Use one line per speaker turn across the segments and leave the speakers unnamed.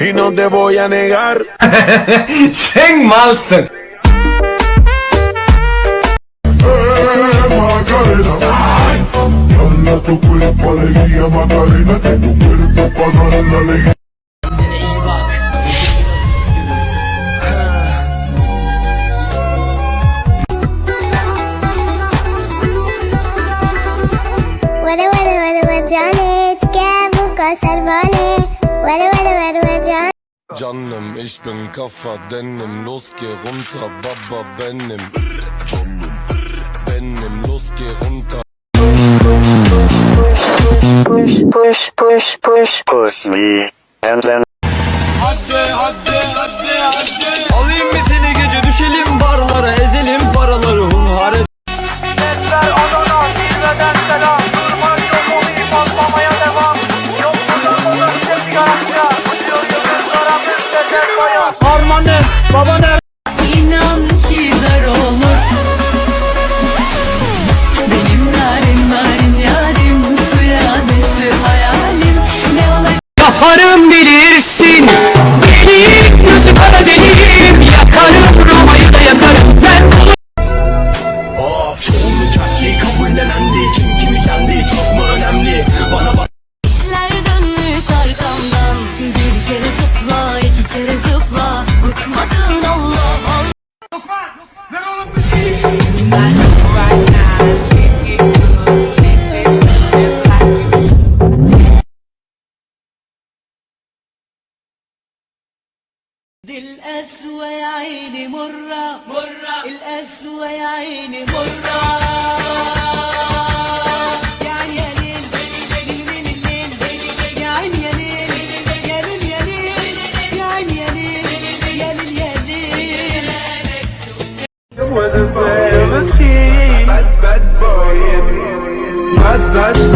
y no te voy a negar.
Sen malsın.
Macarena. Tu cuerpo alegría, Macarena, que tu cuerpo para dar la alegría.
Wada Janet gel bu kasar
Canım ich bin Kaffer Denim Los geh runter Baba benim. Benim los geh runter.
Push, push, push, push.
push me, and then
Alayım
İnan ki dar olur. Benim narin narin yarim Suya düştü hayalim. Ne olacak?
Yakarım bilirsin
دي القسوة يا عيني مرة. مرة القسوة يا عيني مرة يا عيني يا ليل. ليل ليل.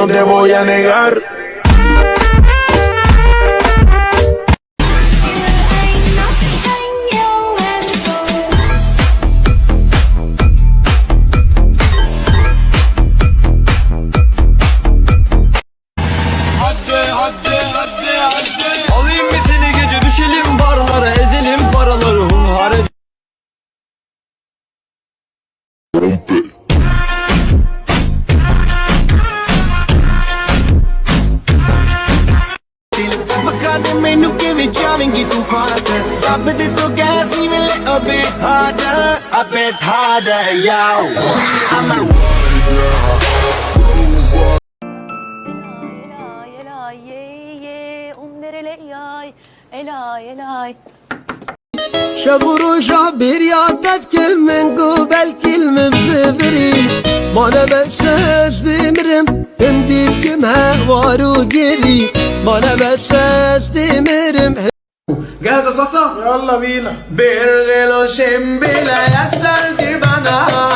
no te voy a negar.
been driving you too faster Stop it, it's so gas, even a little bit harder A bit harder, yo. I'm a
شبور
شعبير يا تفكر من قبل كلمة مسافري ما أنا بس میرم هوارو گری مانه بد سستی میرم Gaz sasa Yalla bina Bir gelo şimbile yatsar gir bana.